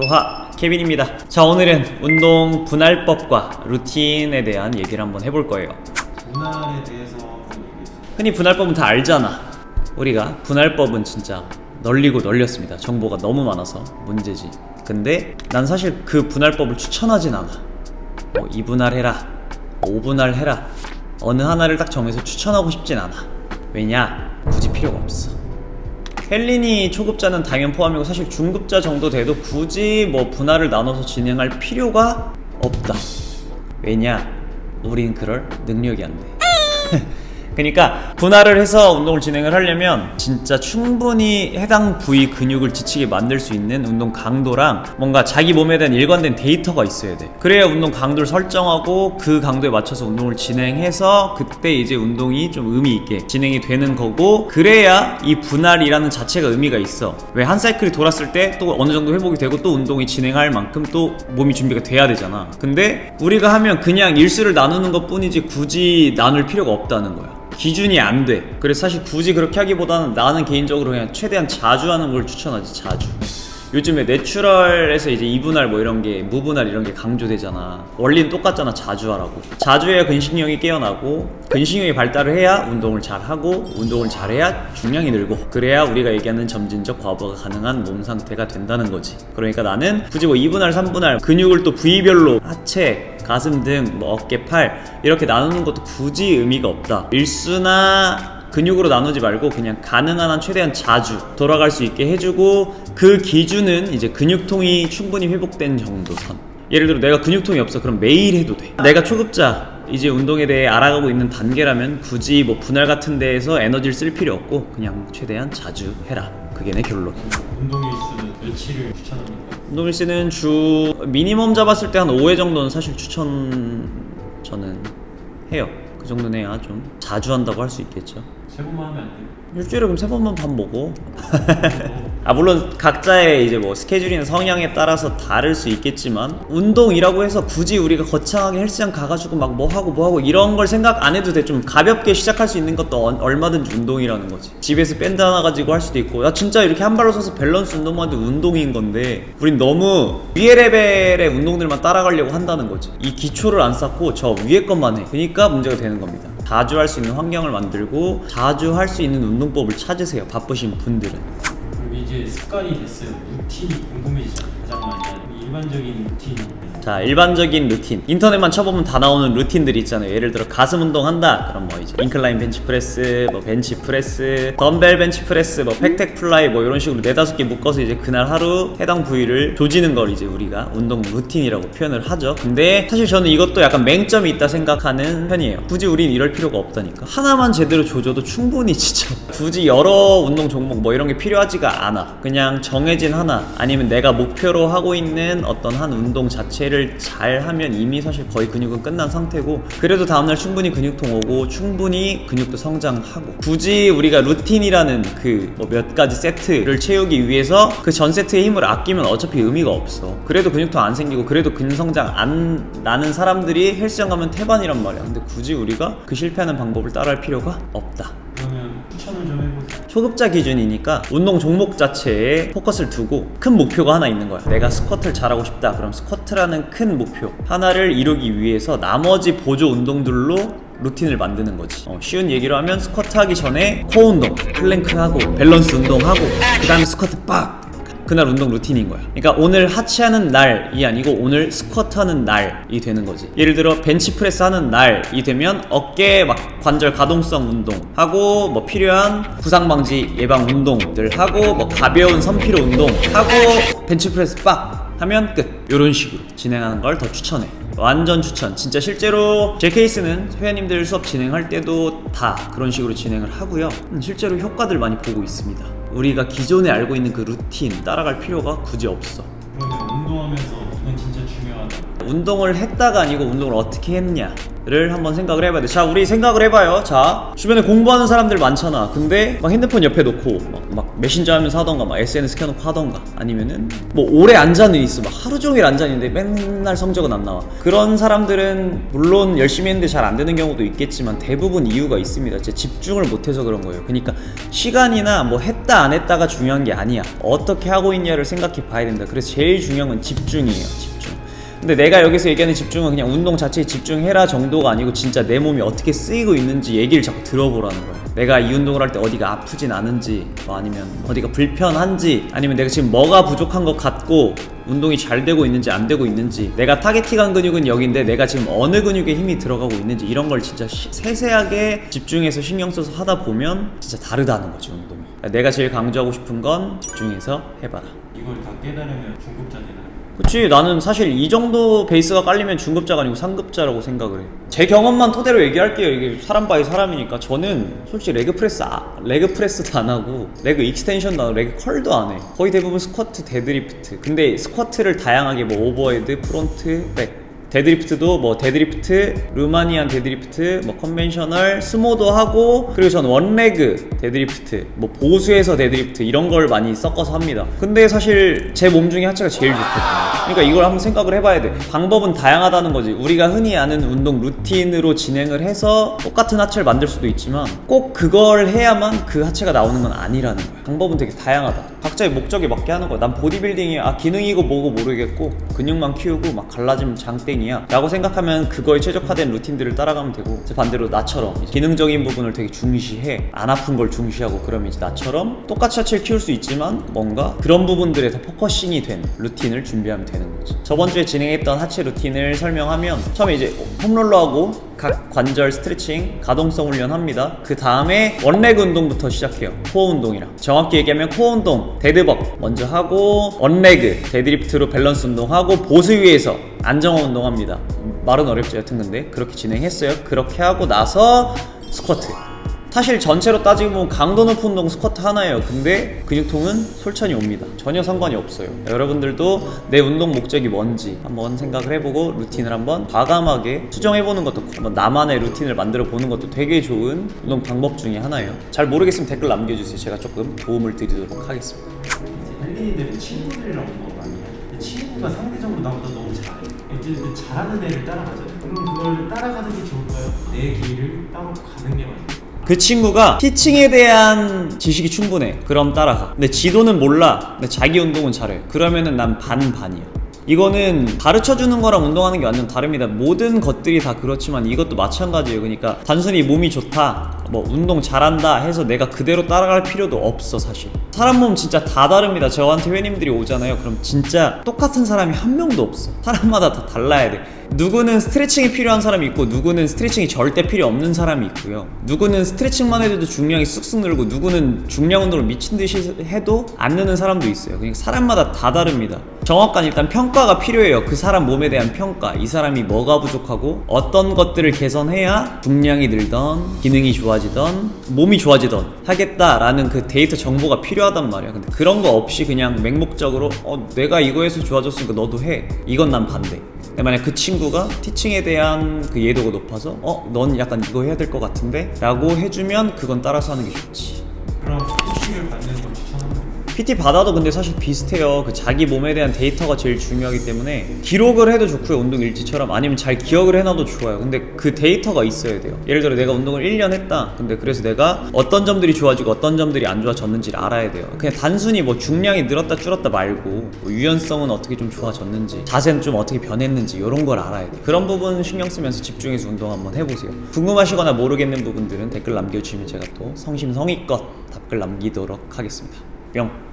도하 케빈입니다. 자 오늘은 운동 분할법과 루틴에 대한 얘기를 한번 해볼 거예요. 분할에 대해서 좀 얘기해 주세요. 흔히 분할법은 다 알잖아. 우리가 분할법은 진짜 널리고 널렸습니다. 정보가 너무 많아서 문제지. 근데 난 사실 그 분할법을 추천하진 않아. 뭐 2분할 해라, 5분할 해라. 어느 하나를 딱 정해서 추천하고 싶진 않아. 왜냐? 굳이 필요가 없어. 헬린이 초급자는 당연 포함이고 사실 중급자 정도 돼도 굳이 뭐 분할을 나눠서 진행할 필요가 없다. 왜냐? 우린 그럴 능력이 안 돼. 그러니까 분할을 해서 운동을 진행을 하려면 진짜 충분히 해당 부위 근육을 지치게 만들 수 있는 운동 강도랑 뭔가 자기 몸에 대한 일관된 데이터가 있어야 돼. 그래야 운동 강도를 설정하고 그 강도에 맞춰서 운동을 진행해서 그때 이제 운동이 좀 의미 있게 진행이 되는 거고 그래야 이 분할이라는 자체가 의미가 있어. 왜 한 사이클이 돌았을 때 또 어느 정도 회복이 되고 또 운동이 진행할 만큼 또 몸이 준비가 돼야 되잖아. 근데 우리가 하면 그냥 일수를 나누는 것 뿐이지 굳이 나눌 필요가 없다는 거야. 기준이 안 돼. 그래서 사실 굳이 그렇게 하기보다는 나는 개인적으로 그냥 최대한 자주 하는 걸 추천하지, 자주. 요즘에 내추럴에서 이제 이분할 뭐 이런 게 무분할 이런 게 강조되잖아. 원리는 똑같잖아. 자주 하라고. 자주 해야 근식력이 깨어나고 근식력이 발달을 해야 운동을 잘 하고 운동을 잘해야 중량이 늘고 그래야 우리가 얘기하는 점진적 과부하가 가능한 몸 상태가 된다는 거지. 그러니까 나는 굳이 뭐 2분할, 3분할 근육을 또 부위별로 하체, 가슴 등, 뭐 어깨, 팔 이렇게 나누는 것도 굳이 의미가 없다. 일수나 근육으로 나누지 말고 그냥 가능한 한 최대한 자주 돌아갈 수 있게 해주고 그 기준은 이제 근육통이 충분히 회복된 정도 선. 예를 들어 내가 근육통이 없어 그럼 매일 해도 돼. 내가 초급자 이제 운동에 대해 알아가고 있는 단계라면 굳이 뭐 분할 같은 데에서 에너지를 쓸 필요 없고 그냥 최대한 자주 해라. 그게 내 결론. 운동 일수는 며칠을 추천합니까? 운동일 씨는 주 미니멈 잡았을 때 한 5회 정도는 사실 추천 저는 해요. 그 정도는 해야 좀 자주 한다고 할 수 있겠죠. 세 번만 하면 안 돼요? 일주일에 그럼 세 번만 밥 먹어. 아 물론 각자의 이제 뭐 스케줄이나 성향에 따라서 다를 수 있겠지만 운동이라고 해서 굳이 우리가 거창하게 헬스장 가가지고 막 뭐 하고 뭐 하고 이런 걸 생각 안 해도 돼. 좀 가볍게 시작할 수 있는 것도 얼- 얼마든지 운동이라는 거지. 집에서 밴드 하나 가지고 할 수도 있고. 나 진짜 이렇게 한 발로 서서 밸런스 운동만 해도 운동인 건데 우린 너무 위에 레벨의 운동들만 따라가려고 한다는 거지. 이 기초를 안 쌓고 저 위에 것만 해. 그러니까 문제가 되는 겁니다. 자주 할 수 있는 환경을 만들고 자주 할 수 있는 운동법을 찾으세요. 바쁘신 분들은. 습관이 됐어요. 루틴이 궁금해지잖아요. 가장 많이 하는 일반적인 루틴이 자 일반적인 루틴. 인터넷만 쳐보면 다 나오는 루틴들이 있잖아요. 예를 들어 가슴 운동 한다. 그럼 뭐 이제 인클라인 벤치 프레스 뭐 벤치 프레스 덤벨 벤치 프레스 뭐 팩텍 플라이 뭐 이런 식으로 네다섯 개 묶어서 이제 그날 하루 해당 부위를 조지는 걸 이제 우리가 운동 루틴이라고 표현을 하죠. 근데 사실 저는 이것도 약간 맹점이 있다 생각하는 편이에요. 굳이 우린 이럴 필요가 없다니까. 하나만 제대로 조져도 충분히 진짜 굳이 여러 운동 종목 뭐 이런 게 필요하지가 않아. 그냥 정해진 하나 아니면 내가 목표로 하고 있는 어떤 한 운동 자체를 잘 하면 이미 사실 거의 근육은 끝난 상태고 그래도 다음날 충분히 근육통 오고 충분히 근육도 성장하고 굳이 우리가 루틴이라는 그뭐몇 가지 세트를 채우기 위해서 그 전 세트의 힘을 아끼면 어차피 의미가 없어. 그래도 근육통 안 생기고 그래도 근육 성장 안 나는 사람들이 헬스장 가면 태반이란 말이야. 근데 굳이 우리가 그 실패하는 방법을 따라할 필요가 없다 초급자 기준이니까 운동 종목 자체에 포커스를 두고 큰 목표가 하나 있는 거야. 내가 스쿼트를 잘하고 싶다. 그럼 스쿼트라는 큰 목표 하나를 이루기 위해서 나머지 보조 운동들로 루틴을 만드는 거지. 어, 쉬운 얘기로 하면 스쿼트 하기 전에 코어 운동, 플랭크 하고 밸런스 운동 하고 그 다음에 스쿼트 빡. 그날 운동 루틴인 거야. 그러니까 오늘 하체하는 날이 아니고 오늘 스쿼트 하는 날이 되는 거지. 예를 들어 벤치프레스 하는 날이 되면 어깨 막 관절 가동성 운동 하고 뭐 필요한 부상 방지 예방 운동들 하고 뭐 가벼운 선피로 운동 하고 벤치프레스 빡 하면 끝. 이런 식으로 진행하는 걸 더 추천해. 완전 추천. 진짜 실제로 제 케이스는 회원님들 수업 진행할 때도 다 그런 식으로 진행을 하고요. 음, 실제로 효과들 많이 보고 있습니다. 우리가 기존에 알고 있는 그 루틴 따라갈 필요가 굳이 없어. 그러면 운동하면서 이건 진짜 중요하다. 운동을 했다가 아니고 운동을 어떻게 했냐를 한번 생각을 해봐야 돼. 자, 우리 생각을 해봐요. 자, 주변에 공부하는 사람들 많잖아. 근데 막 핸드폰 옆에 놓고 막, 막 메신저 하면서 하던가, 막 SNS 켜놓고 하던가, 아니면은 뭐 오래 앉아는 있어. 막 하루 종일 앉아있는데 맨날 성적은 안 나와. 그런 사람들은 물론 열심히 했는데 잘 안 되는 경우도 있겠지만 대부분 이유가 있습니다. 제 집중을 못해서 그런 거예요. 그러니까 시간이나 뭐 했다 안 했다가 중요한 게 아니야. 어떻게 하고 있냐를 생각해 봐야 된다. 그래서 제일 중요한 건 집중이에요. 근데 내가 여기서 얘기하는 집중은 그냥 운동 자체에 집중해라 정도가 아니고 진짜 내 몸이 어떻게 쓰이고 있는지 얘기를 자꾸 들어보라는 거야. 내가 이 운동을 할 때 어디가 아프진 않은지, 뭐 아니면 어디가 불편한지, 아니면 내가 지금 뭐가 부족한 것 같고 운동이 잘 되고 있는지 안 되고 있는지, 내가 타겟팅한 근육은 여기인데 내가 지금 어느 근육에 힘이 들어가고 있는지 이런 걸 진짜 시- 세세하게 집중해서 신경 써서 하다 보면 진짜 다르다는 거지 운동이. 내가 제일 강조하고 싶은 건 집중해서 해봐라. 이걸 다 깨달으면 중급자 되나요? 그치 나는 사실 이 정도 베이스가 깔리면 중급자가 아니고 상급자라고 생각을 해. 제 경험만 토대로 얘기할게요. 이게 사람 바이 사람이니까 저는 솔직히 레그 프레스 아, 레그 프레스도 안 하고 레그 익스텐션도 안 하고 레그 컬도 안 해. 거의 대부분 스쿼트, 데드리프트. 근데 스쿼트를 다양하게 뭐 오버헤드, 프론트, 백 데드리프트도 뭐 데드리프트, 루마니안 데드리프트, 뭐 컨벤셔널, 스모도 하고 그리고 전 원레그 데드리프트, 뭐 보수에서 데드리프트 이런 걸 많이 섞어서 합니다. 근데 사실 제 몸 중에 하체가 제일 좋거든요. 그러니까 이걸 한번 생각을 해봐야 돼. 방법은 다양하다는 거지. 우리가 흔히 아는 운동 루틴으로 진행을 해서 똑같은 하체를 만들 수도 있지만 꼭 그걸 해야만 그 하체가 나오는 건 아니라는 거야. 방법은 되게 다양하다. 각자의 목적에 맞게 하는 거야. 난 보디빌딩이 아 기능이고 뭐고 모르겠고 근육만 키우고 막 갈라지면 장땡이야. 라고 생각하면 그거에 최적화된 루틴들을 따라가면 되고 반대로 나처럼 기능적인 부분을 되게 중시해. 안 아픈 걸 중시하고 그러면 이제 나처럼 똑같이 하체를 키울 수 있지만 뭔가 그런 부분들에 더 포커싱이 된 루틴을 준비하면 되는 거지. 저번 주에 진행했던 하체 루틴을 설명하면 처음에 이제 홈롤러하고 각 관절 스트레칭, 가동성 훈련 합니다. 그 다음에 원레그 운동부터 시작해요. 코어 운동이랑. 정확히 얘기하면 코어 운동, 데드벅 먼저 하고 원레그, 데드리프트로 밸런스 운동하고 보수 위에서 안정화 운동합니다. 말은 어렵죠. 여튼 근데 그렇게 진행했어요. 그렇게 하고 나서 스쿼트. 사실 전체로 따지고 보면 강도 높은 운동 스쿼트 하나예요. 근데 근육통은 솔천히 옵니다. 전혀 상관이 없어요. 여러분들도 내 운동 목적이 뭔지 한번 생각을 해보고 루틴을 한번 과감하게 수정해보는 것도 한번 나만의 루틴을 만들어 보는 것도 되게 좋은 운동 방법 중에 하나예요. 잘 모르겠으면 댓글 남겨주세요. 제가 조금 도움을 드리도록 하겠습니다. 이제 헬린이들은 친구들이랑 운동을 많이 해. 근데 친구가 상대적으로 나보다 너무 잘해. 어쨌든 잘하는 애를 따라가잖아. 그럼 그걸 따라가는 게 좋을까요? 내 길을 따로 가는 게 맞을까요? 그 친구가 티칭에 대한 지식이 충분해. 그럼 따라가. 근데 지도는 몰라. 근데 자기 운동은 잘해. 그러면은 난 반반이야. 이거는 가르쳐 주는 거랑 운동하는 게 완전 다릅니다. 모든 것들이 다 그렇지만 이것도 마찬가지예요. 그러니까 단순히 몸이 좋다, 뭐 운동 잘한다 해서 내가 그대로 따라갈 필요도 없어 사실. 사람 몸 진짜 다 다릅니다. 저한테 회원님들이 오잖아요. 그럼 진짜 똑같은 사람이 한 명도 없어. 사람마다 다 달라야 돼. 누구는 스트레칭이 필요한 사람이 있고 누구는 스트레칭이 절대 필요 없는 사람이 있고요. 누구는 스트레칭만 해도 중량이 쑥쑥 늘고 누구는 중량 운동을 미친 듯이 해도 안 느는 사람도 있어요. 그러니까 사람마다 다 다릅니다. 정확한 일단 평가가 필요해요. 그 사람 몸에 대한 평가. 이 사람이 뭐가 부족하고 어떤 것들을 개선해야 중량이 늘던 기능이 좋아지던 몸이 좋아지던 하겠다라는 그 데이터 정보가 필요하단 말이야. 근데 그런 거 없이 그냥 맹목적으로 어 내가 이거에서 좋아졌으니까 너도 해. 이건 난 반대. 만약 그 친구가 티칭에 대한 그 이해도가 높아서 어 넌 약간 이거 해야 될 것 같은데 라고 해주면 그건 따라서 하는 게 좋지. 그럼 피칭을 받는. PT 받아도 근데 사실 비슷해요. 그 자기 몸에 대한 데이터가 제일 중요하기 때문에 기록을 해도 좋고요. 운동 일지처럼 아니면 잘 기억을 해놔도 좋아요. 근데 그 데이터가 있어야 돼요. 예를 들어 내가 운동을 1년 했다. 근데 그래서 내가 어떤 점들이 좋아지고 어떤 점들이 안 좋아졌는지를 알아야 돼요. 그냥 단순히 뭐 중량이 늘었다 줄었다 말고 뭐 유연성은 어떻게 좀 좋아졌는지 자세는 좀 어떻게 변했는지 이런 걸 알아야 돼요. 그런 부분 신경 쓰면서 집중해서 운동 한번 해보세요. 궁금하시거나 모르겠는 부분들은 댓글 남겨주시면 제가 또 성심성의껏 답글 남기도록 하겠습니다. 뿅.